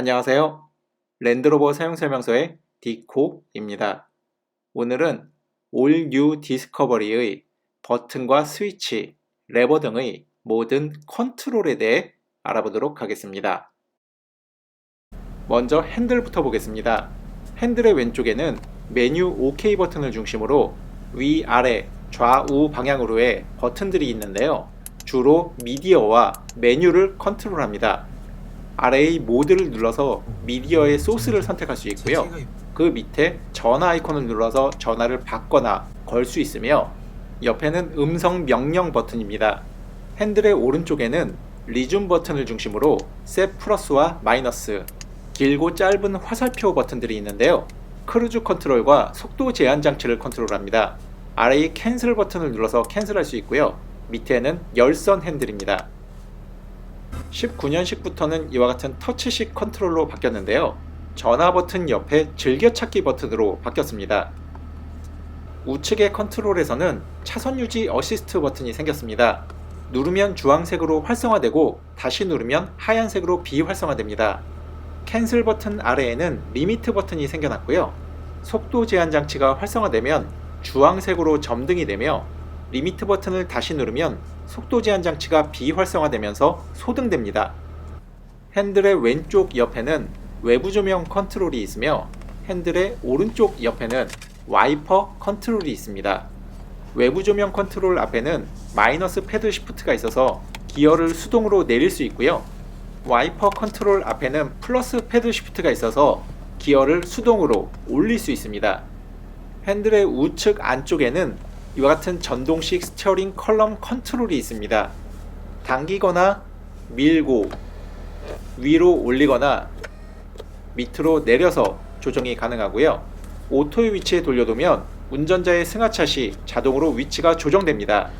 안녕하세요. 랜드로버 사용설명서의 디코입니다. 오늘은 올뉴 디스커버리의 버튼과 스위치, 레버 등의 모든 컨트롤에 대해 알아보도록 하겠습니다. 먼저 핸들부터 보겠습니다. 핸들의 왼쪽에는 메뉴 OK 버튼을 중심으로 위, 아래, 좌우 방향으로의 버튼들이 있는데요. 주로 미디어와 메뉴를 컨트롤합니다. 아래의 모드를 눌러서 미디어의 소스를 선택할 수 있고요. 그 밑에 전화 아이콘을 눌러서 전화를 받거나 걸 수 있으며 옆에는 음성 명령 버튼입니다. 핸들의 오른쪽에는 리줌 버튼을 중심으로 셋 플러스와 마이너스, 길고 짧은 화살표 버튼들이 있는데요. 크루즈 컨트롤과 속도 제한 장치를 컨트롤합니다. 아래의 캔슬 버튼을 눌러서 캔슬할 수 있고요. 밑에는 열선 핸들입니다. 19년식부터는 이와 같은 터치식 컨트롤로 바뀌었는데요. 전화 버튼 옆에 즐겨찾기 버튼으로 바뀌었습니다. 우측의 컨트롤에서는 차선 유지 어시스트 버튼이 생겼습니다. 누르면 주황색으로 활성화되고 다시 누르면 하얀색으로 비활성화됩니다. 캔슬 버튼 아래에는 리미트 버튼이 생겨났고요. 속도 제한 장치가 활성화되면 주황색으로 점등이 되며 리미트 버튼을 다시 누르면 속도 제한 장치가 비활성화되면서 소등됩니다. 핸들의 왼쪽 옆에는 외부 조명 컨트롤이 있으며 핸들의 오른쪽 옆에는 와이퍼 컨트롤이 있습니다. 외부 조명 컨트롤 앞에는 마이너스 패드 시프트가 있어서 기어를 수동으로 내릴 수 있고요. 와이퍼 컨트롤 앞에는 플러스 패드 시프트가 있어서 기어를 수동으로 올릴 수 있습니다. 핸들의 우측 안쪽에는 이와 같은 전동식 스티어링 컬럼 컨트롤이 있습니다. 당기거나 밀고 위로 올리거나 밑으로 내려서 조정이 가능하고요. 오토의 위치에 돌려두면 운전자의 승하차 시 자동으로 위치가 조정됩니다.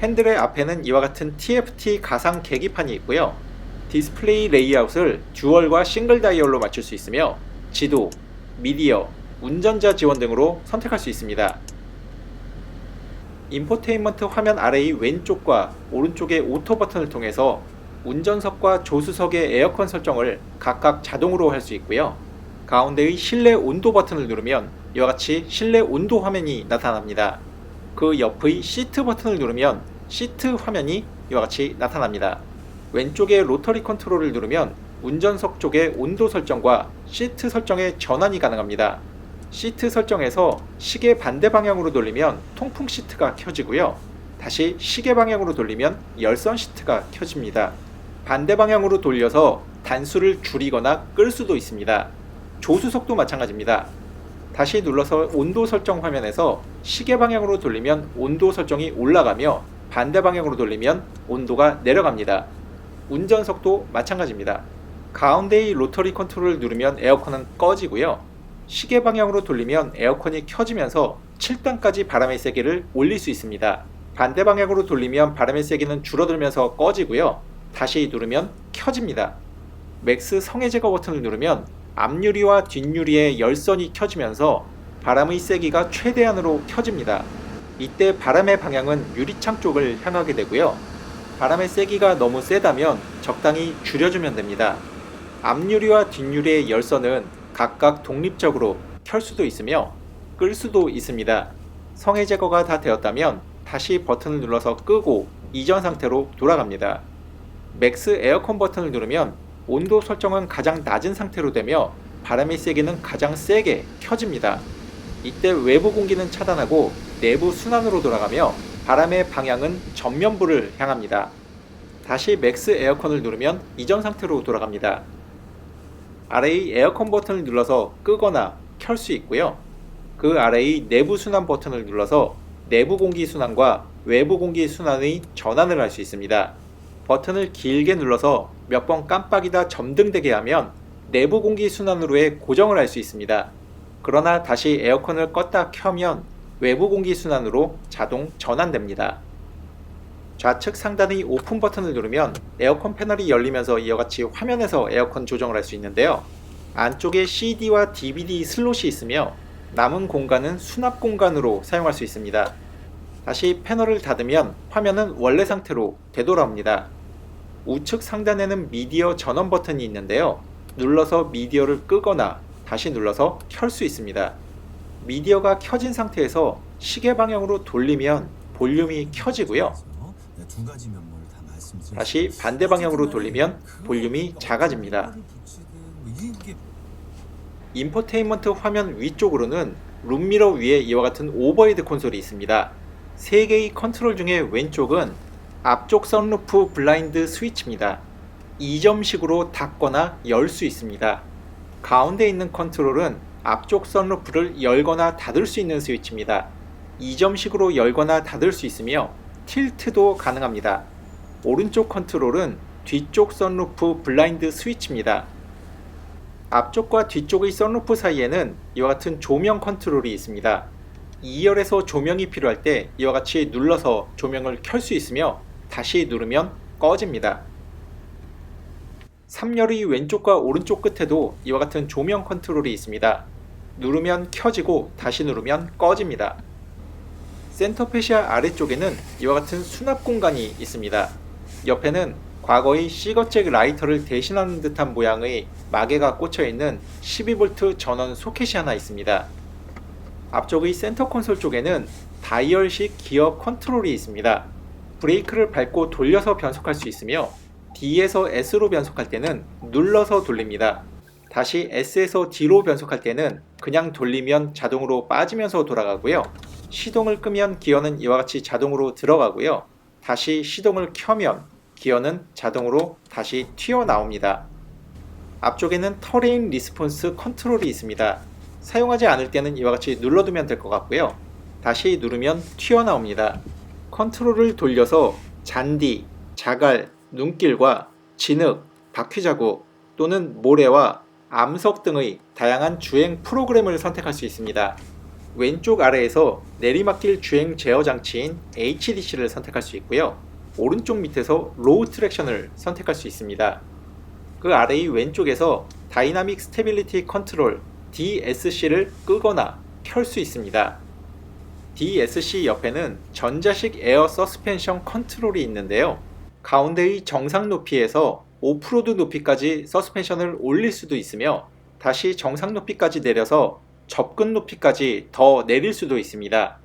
핸들의 앞에는 이와 같은 TFT 가상 계기판이 있고요. 디스플레이 레이아웃을 듀얼과 싱글 다이얼로 맞출 수 있으며 지도, 미디어, 운전자 지원 등으로 선택할 수 있습니다. 인포테인먼트 화면 아래의 왼쪽과 오른쪽의 오토 버튼을 통해서 운전석과 조수석의 에어컨 설정을 각각 자동으로 할 수 있고요. 가운데의 실내 온도 버튼을 누르면 이와 같이 실내 온도 화면이 나타납니다. 그 옆의 시트 버튼을 누르면 시트 화면이 이와 같이 나타납니다. 왼쪽의 로터리 컨트롤을 누르면 운전석 쪽의 온도 설정과 시트 설정의 전환이 가능합니다. 시트 설정에서 시계 반대 방향으로 돌리면 통풍 시트가 켜지고요. 다시 시계 방향으로 돌리면 열선 시트가 켜집니다. 반대 방향으로 돌려서 단수를 줄이거나 끌 수도 있습니다. 조수석도 마찬가지입니다. 다시 눌러서 온도 설정 화면에서 시계 방향으로 돌리면 온도 설정이 올라가며 반대 방향으로 돌리면 온도가 내려갑니다. 운전석도 마찬가지입니다. 가운데의 로터리 컨트롤을 누르면 에어컨은 꺼지고요. 시계 방향으로 돌리면 에어컨이 켜지면서 7단까지 바람의 세기를 올릴 수 있습니다. 반대 방향으로 돌리면 바람의 세기는 줄어들면서 꺼지고요. 다시 누르면 켜집니다. 맥스 성해 제거 버튼을 누르면 앞유리와 뒷유리의 열선이 켜지면서 바람의 세기가 최대한으로 켜집니다. 이때 바람의 방향은 유리창 쪽을 향하게 되고요. 바람의 세기가 너무 세다면 적당히 줄여주면 됩니다. 앞유리와 뒷유리의 열선은 각각 독립적으로 켤 수도 있으며 끌 수도 있습니다. 성해 제거가 다 되었다면 다시 버튼을 눌러서 끄고 이전 상태로 돌아갑니다. 맥스 에어컨 버튼을 누르면 온도 설정은 가장 낮은 상태로 되며 바람의 세기는 가장 세게 켜집니다. 이때 외부 공기는 차단하고 내부 순환으로 돌아가며 바람의 방향은 전면부를 향합니다. 다시 맥스 에어컨을 누르면 이전 상태로 돌아갑니다. 아래의 에어컨 버튼을 눌러서 끄거나 켤 수 있고요. 그 아래의 내부 순환 버튼을 눌러서 내부 공기 순환과 외부 공기 순환의 전환을 할 수 있습니다. 버튼을 길게 눌러서 몇 번 깜빡이다 점등되게 하면 내부 공기 순환으로의 고정을 할 수 있습니다. 그러나 다시 에어컨을 껐다 켜면 외부 공기 순환으로 자동 전환됩니다. 좌측 상단의 오픈 버튼을 누르면 에어컨 패널이 열리면서 이와 같이 화면에서 에어컨 조정을 할 수 있는데요. 안쪽에 CD와 DVD 슬롯이 있으며 남은 공간은 수납 공간으로 사용할 수 있습니다. 다시 패널을 닫으면 화면은 원래 상태로 되돌아옵니다. 우측 상단에는 미디어 전원 버튼이 있는데요. 눌러서 미디어를 끄거나 다시 눌러서 켤 수 있습니다. 미디어가 켜진 상태에서 시계 방향으로 돌리면 볼륨이 켜지고요. 다. 다시 반대 방향으로 돌리면 볼륨이 작아집니다. 뭐 인포테인먼트 화면 위쪽으로는 룸미러 위에 이와 같은 오버헤드 콘솔이 있습니다. 세 개의 컨트롤 중에 왼쪽은 앞쪽 선루프 블라인드 스위치입니다. 2점식으로 닫거나 열 수 있습니다. 가운데 있는 컨트롤은 앞쪽 선루프를 열거나 닫을 수 있는 스위치입니다. 2점식으로 열거나 닫을 수 있으며 틸트도 가능합니다. 오른쪽 컨트롤은 뒤쪽 선루프 블라인드 스위치입니다. 앞쪽과 뒤쪽의 선루프 사이에는 이와 같은 조명 컨트롤이 있습니다. 2열에서 조명이 필요할 때 이와 같이 눌러서 조명을 켤 수 있으며 다시 누르면 꺼집니다. 3열의 왼쪽과 오른쪽 끝에도 이와 같은 조명 컨트롤이 있습니다. 누르면 켜지고 다시 누르면 꺼집니다. 센터 페시아 아래쪽에는 이와 같은 수납 공간이 있습니다. 옆에는 과거의 시거잭 라이터를 대신하는 듯한 모양의 마개가 꽂혀 있는 12V 전원 소켓이 하나 있습니다. 앞쪽의 센터 콘솔 쪽에는 다이얼식 기어 컨트롤이 있습니다. 브레이크를 밟고 돌려서 변속할 수 있으며 D에서 S로 변속할 때는 눌러서 돌립니다. 다시 S에서 D로 변속할 때는 그냥 돌리면 자동으로 빠지면서 돌아가고요. 시동을 끄면 기어는 이와 같이 자동으로 들어가고요. 다시 시동을 켜면 기어는 자동으로 다시 튀어나옵니다. 앞쪽에는 터레인 리스폰스 컨트롤이 있습니다. 사용하지 않을 때는 이와 같이 눌러두면 될 것 같고요. 다시 누르면 튀어나옵니다. 컨트롤을 돌려서 잔디, 자갈, 눈길과 진흙, 바퀴 자국 또는 모래와 암석 등의 다양한 주행 프로그램을 선택할 수 있습니다. 왼쪽 아래에서 내리막길 주행 제어 장치인 HDC를 선택할 수 있고요. 오른쪽 밑에서 로우 트랙션을 선택할 수 있습니다. 그 아래의 왼쪽에서 다이나믹 스테빌리티 컨트롤 DSC를 끄거나 켤 수 있습니다. DSC 옆에는 전자식 에어 서스펜션 컨트롤이 있는데요. 가운데의 정상 높이에서 오프로드 높이까지 서스펜션을 올릴 수도 있으며 다시 정상 높이까지 내려서 접근 높이까지 더 내릴 수도 있습니다.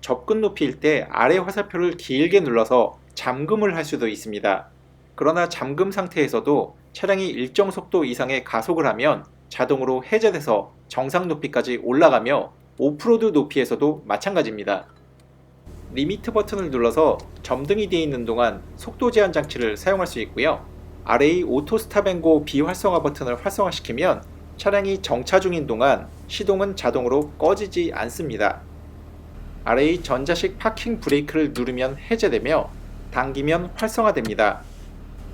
접근 높이일 때 아래 화살표를 길게 눌러서 잠금을 할 수도 있습니다. 그러나 잠금 상태에서도 차량이 일정 속도 이상의 가속을 하면 자동으로 해제돼서 정상 높이까지 올라가며 오프로드 높이에서도 마찬가지입니다. 리미트 버튼을 눌러서 점등이 되어 있는 동안 속도 제한 장치를 사용할 수 있고요. 아래의 오토 스탑 앤고 비활성화 버튼을 활성화시키면 차량이 정차 중인 동안 시동은 자동으로 꺼지지 않습니다. 아래의 전자식 파킹 브레이크를 누르면 해제되며 당기면 활성화됩니다.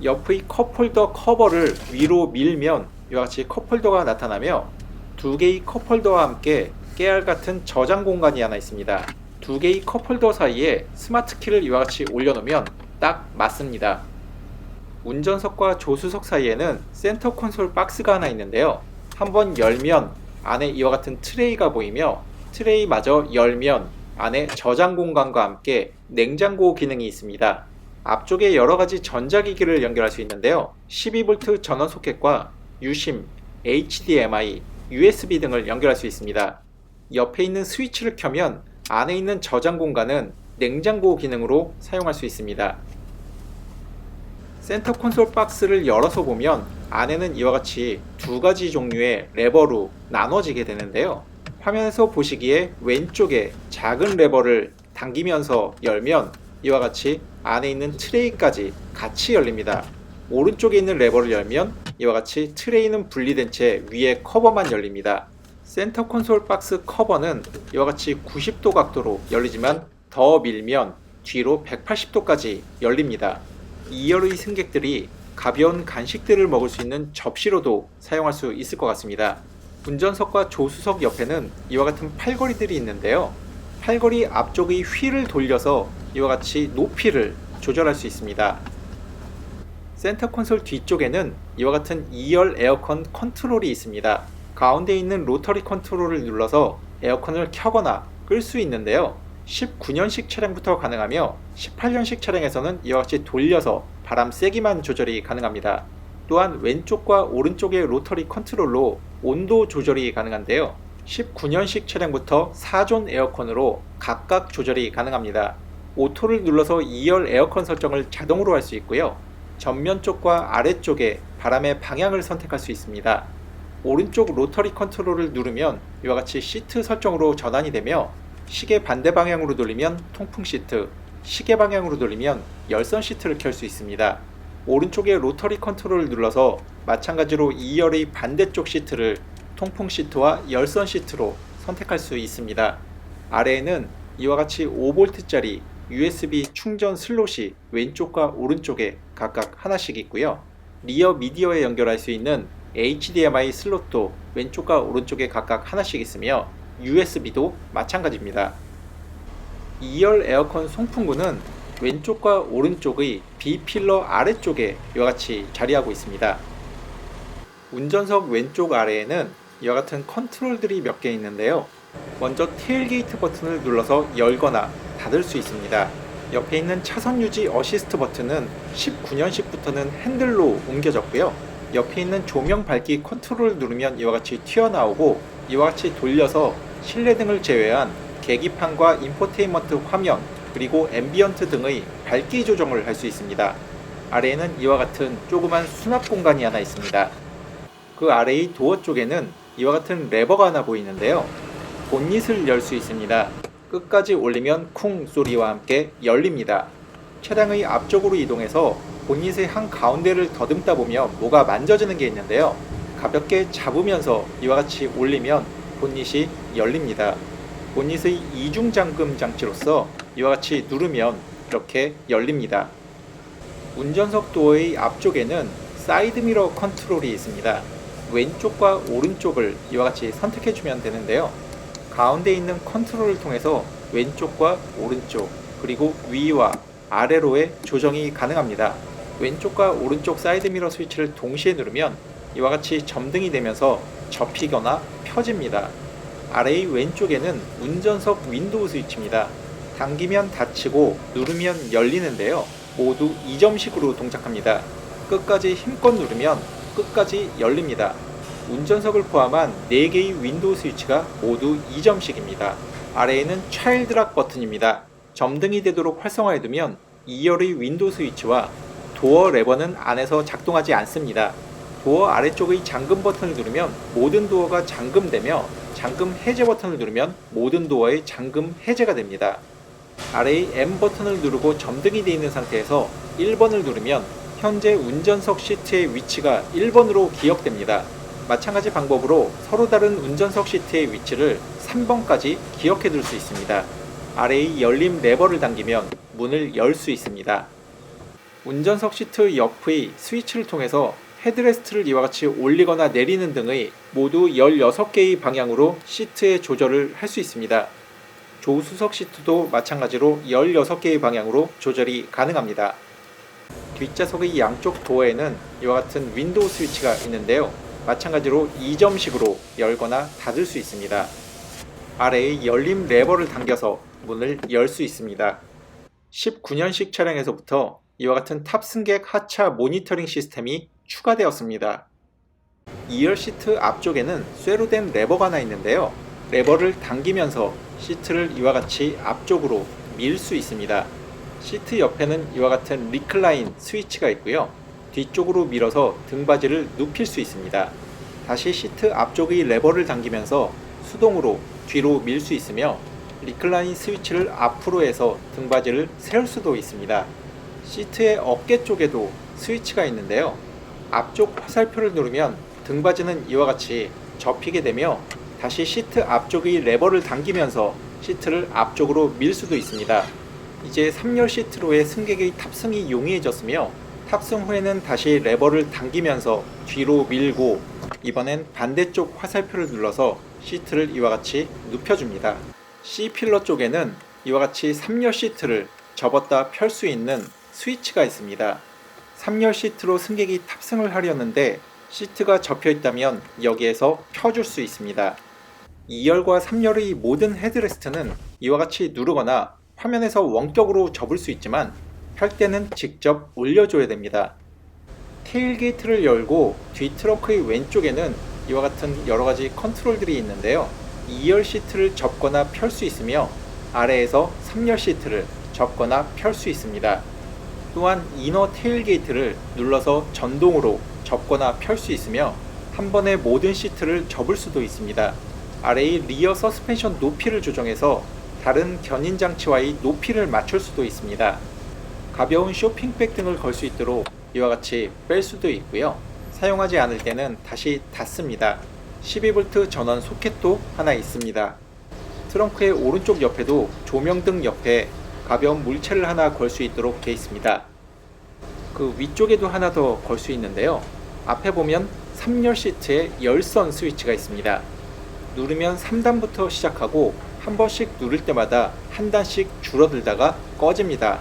옆의 컵홀더 커버를 위로 밀면 이와 같이 컵홀더가 나타나며 두 개의 컵홀더와 함께 깨알 같은 저장 공간이 하나 있습니다. 두 개의 컵홀더 사이에 스마트 키를 이와 같이 올려놓으면 딱 맞습니다. 운전석과 조수석 사이에는 센터 콘솔 박스가 하나 있는데요. 한번 열면 안에 이와 같은 트레이가 보이며 트레이마저 열면 안에 저장 공간과 함께 냉장고 기능이 있습니다. 앞쪽에 여러 가지 전자기기를 연결할 수 있는데요. 12V 전원 소켓과 유심, HDMI, USB 등을 연결할 수 있습니다. 옆에 있는 스위치를 켜면 안에 있는 저장 공간은 냉장고 기능으로 사용할 수 있습니다. 센터 콘솔 박스를 열어서 보면 안에는 이와 같이 두 가지 종류의 레버로 나눠지게 되는데요. 화면에서 보시기에 왼쪽에 작은 레버를 당기면서 열면 이와 같이 안에 있는 트레이까지 같이 열립니다. 오른쪽에 있는 레버를 열면 이와 같이 트레이는 분리된 채 위에 커버만 열립니다. 센터 콘솔 박스 커버는 이와 같이 90도 각도로 열리지만 더 밀면 뒤로 180도까지 열립니다. 2열의 승객들이 가벼운 간식들을 먹을 수 있는 접시로도 사용할 수 있을 것 같습니다. 운전석과 조수석 옆에는 이와 같은 팔걸이들이 있는데요. 팔걸이 앞쪽의 휠을 돌려서 이와 같이 높이를 조절할 수 있습니다. 센터 콘솔 뒤쪽에는 이와 같은 2열 에어컨 컨트롤이 있습니다. 가운데 있는 로터리 컨트롤을 눌러서 에어컨을 켜거나 끌 수 있는데요. 19년식 차량부터 가능하며 18년식 차량에서는 이와 같이 돌려서 바람 세기만 조절이 가능합니다. 또한 왼쪽과 오른쪽의 로터리 컨트롤로 온도 조절이 가능한데요. 19년식 차량부터 4존 에어컨으로 각각 조절이 가능합니다. 오토를 눌러서 2열 에어컨 설정을 자동으로 할 수 있고요. 전면 쪽과 아래쪽에 바람의 방향을 선택할 수 있습니다. 오른쪽 로터리 컨트롤을 누르면 이와 같이 시트 설정으로 전환이 되며 시계 반대 방향으로 돌리면 통풍 시트, 시계 방향으로 돌리면 열선 시트를 켤 수 있습니다. 오른쪽에 로터리 컨트롤을 눌러서 마찬가지로 2열의 반대쪽 시트를 통풍 시트와 열선 시트로 선택할 수 있습니다. 아래에는 이와 같이 5V짜리 USB 충전 슬롯이 왼쪽과 오른쪽에 각각 하나씩 있고요. 리어 미디어에 연결할 수 있는 HDMI 슬롯도 왼쪽과 오른쪽에 각각 하나씩 있으며 USB도 마찬가지입니다. 2열 에어컨 송풍구는 왼쪽과 오른쪽의 B필러 아래쪽에 이와 같이 자리하고 있습니다. 운전석 왼쪽 아래에는 이와 같은 컨트롤들이 몇 개 있는데요. 먼저 테일게이트 버튼을 눌러서 열거나 닫을 수 있습니다. 옆에 있는 차선 유지 어시스트 버튼은 19년식부터는 핸들로 옮겨졌고요. 옆에 있는 조명 밝기 컨트롤을 누르면 이와 같이 튀어나오고 이와 같이 돌려서 실내 등을 제외한 계기판과 인포테인먼트 화면 그리고 앰비언트 등의 밝기 조정을 할 수 있습니다. 아래에는 이와 같은 조그만 수납 공간이 하나 있습니다. 그 아래의 도어 쪽에는 이와 같은 레버가 하나 보이는데요. 본닛을 열 수 있습니다. 끝까지 올리면 쿵 소리와 함께 열립니다. 차량의 앞쪽으로 이동해서 본닛의 한 가운데를 더듬다 보면 뭐가 만져지는 게 있는데요. 가볍게 잡으면서 이와 같이 올리면 본닛이 열립니다. 본닛의 이중 잠금 장치로서 이와 같이 누르면 이렇게 열립니다. 운전석 도어의 앞쪽에는 사이드 미러 컨트롤이 있습니다. 왼쪽과 오른쪽을 이와 같이 선택해 주면 되는데요. 가운데 있는 컨트롤을 통해서 왼쪽과 오른쪽 그리고 위와 아래로의 조정이 가능합니다. 왼쪽과 오른쪽 사이드 미러 스위치를 동시에 누르면 이와 같이 점등이 되면서 접히거나 펴집니다. 아래의 왼쪽에는 운전석 윈도우 스위치입니다. 당기면 닫히고 누르면 열리는데요. 모두 2점식으로 동작합니다. 끝까지 힘껏 누르면 끝까지 열립니다. 운전석을 포함한 4개의 윈도우 스위치가 모두 2점씩입니다. 아래에는 차일드락 버튼입니다. 점등이 되도록 활성화해두면 2열의 윈도우 스위치와 도어 레버는 안에서 작동하지 않습니다. 도어 아래쪽의 잠금 버튼을 누르면 모든 도어가 잠금되며 잠금 해제 버튼을 누르면 모든 도어의 잠금 해제가 됩니다. 아래의 M 버튼을 누르고 점등이 되어 있는 상태에서 1번을 누르면 현재 운전석 시트의 위치가 1번으로 기억됩니다. 마찬가지 방법으로 서로 다른 운전석 시트의 위치를 3번까지 기억해 둘 수 있습니다. 아래의 열림 레버를 당기면 문을 열 수 있습니다. 운전석 시트 옆의 스위치를 통해서 헤드레스트를 이와 같이 올리거나 내리는 등의 모두 16개의 방향으로 시트의 조절을 할 수 있습니다. 조수석 시트도 마찬가지로 16개의 방향으로 조절이 가능합니다. 뒷좌석의 양쪽 도어에는 이와 같은 윈도우 스위치가 있는데요. 마찬가지로 2점식으로 열거나 닫을 수 있습니다. 아래의 열림 레버를 당겨서 문을 열 수 있습니다. 19년식 차량에서부터 이와 같은 탑승객 하차 모니터링 시스템이 추가되었습니다. 2열 시트 앞쪽에는 쇠로 된 레버가 하나 있는데요. 레버를 당기면서 시트를 이와 같이 앞쪽으로 밀 수 있습니다. 시트 옆에는 이와 같은 리클라인 스위치가 있고요. 뒤쪽으로 밀어서 등받이를 눕힐 수 있습니다. 다시 시트 앞쪽의 레버를 당기면서 수동으로 뒤로 밀 수 있으며 리클라인 스위치를 앞으로 해서 등받이를 세울 수도 있습니다. 시트의 어깨 쪽에도 스위치가 있는데요. 앞쪽 화살표를 누르면 등받이는 이와 같이 접히게 되며 다시 시트 앞쪽의 레버를 당기면서 시트를 앞쪽으로 밀 수도 있습니다. 이제 3열 시트로의 승객의 탑승이 용이해졌으며 탑승 후에는 다시 레버를 당기면서 뒤로 밀고 이번엔 반대쪽 화살표를 눌러서 시트를 이와 같이 눕혀줍니다. C필러 쪽에는 이와 같이 3열 시트를 접었다 펼 수 있는 스위치가 있습니다. 3열 시트로 승객이 탑승을 하려는데 시트가 접혀 있다면 여기에서 펴줄 수 있습니다. 2열과 3열의 모든 헤드레스트는 이와 같이 누르거나 화면에서 원격으로 접을 수 있지만 펼 때는 직접 올려줘야 됩니다. 테일게이트를 열고 뒤 트렁크의 왼쪽에는 이와 같은 여러 가지 컨트롤들이 있는데요. 2열 시트를 접거나 펼 수 있으며 아래에서 3열 시트를 접거나 펼 수 있습니다. 또한 이너 테일게이트를 눌러서 전동으로 접거나 펼 수 있으며 한 번에 모든 시트를 접을 수도 있습니다. 아래의 리어 서스펜션 높이를 조정해서 다른 견인 장치와의 높이를 맞출 수도 있습니다. 가벼운 쇼핑백 등을 걸 수 있도록 이와 같이 뺄 수도 있고요. 사용하지 않을 때는 다시 닫습니다. 12V 전원 소켓도 하나 있습니다. 트렁크의 오른쪽 옆에도 조명등 옆에 가벼운 물체를 하나 걸 수 있도록 되어 있습니다. 그 위쪽에도 하나 더 걸 수 있는데요. 앞에 보면 3열 시트에 열선 스위치가 있습니다. 누르면 3단부터 시작하고 한 번씩 누를 때마다 한 단씩 줄어들다가 꺼집니다.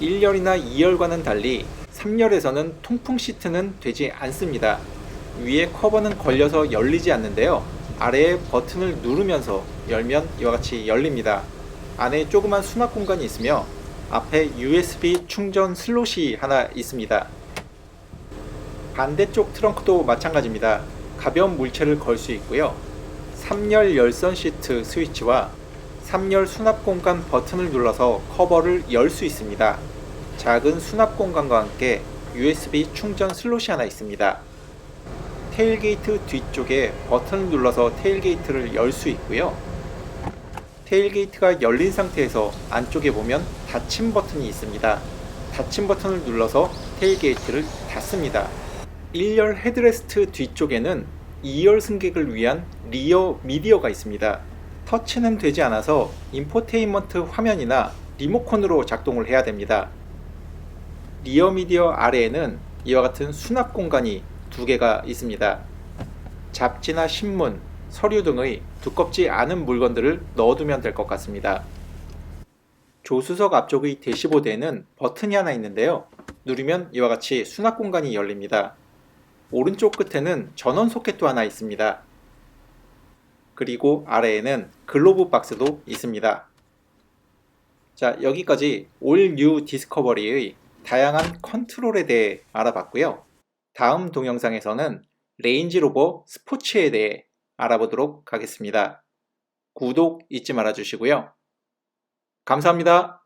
1열이나 2열과는 달리 3열에서는 통풍 시트는 되지 않습니다. 위에 커버는 걸려서 열리지 않는데요. 아래에 버튼을 누르면서 열면 이와 같이 열립니다. 안에 조그만 수납 공간이 있으며 앞에 USB 충전 슬롯이 하나 있습니다. 반대쪽 트렁크도 마찬가지입니다. 가벼운 물체를 걸 수 있고요. 3열 열선 시트 스위치와 3열 수납 공간 버튼을 눌러서 커버를 열 수 있습니다. 작은 수납 공간과 함께 USB 충전 슬롯이 하나 있습니다. 테일게이트 뒤쪽에 버튼을 눌러서 테일게이트를 열 수 있고요. 테일게이트가 열린 상태에서 안쪽에 보면 닫힘 버튼이 있습니다. 닫힘 버튼을 눌러서 테일게이트를 닫습니다. 1열 헤드레스트 뒤쪽에는 2열 승객을 위한 리어 미디어가 있습니다. 터치는 되지 않아서 인포테인먼트 화면이나 리모컨으로 작동을 해야 됩니다. 리어 미디어 아래에는 이와 같은 수납 공간이 두 개가 있습니다. 잡지나 신문, 서류 등의 두껍지 않은 물건들을 넣어두면 될 것 같습니다. 조수석 앞쪽의 대시보드에는 버튼이 하나 있는데요. 누르면 이와 같이 수납 공간이 열립니다. 오른쪽 끝에는 전원 소켓도 하나 있습니다. 그리고 아래에는 글로브 박스도 있습니다. 자, 여기까지 올 뉴 디스커버리의 다양한 컨트롤에 대해 알아봤고요. 다음 동영상에서는 레인지 로버 스포츠에 대해 알아보도록 하겠습니다. 구독 잊지 말아 주시고요. 감사합니다.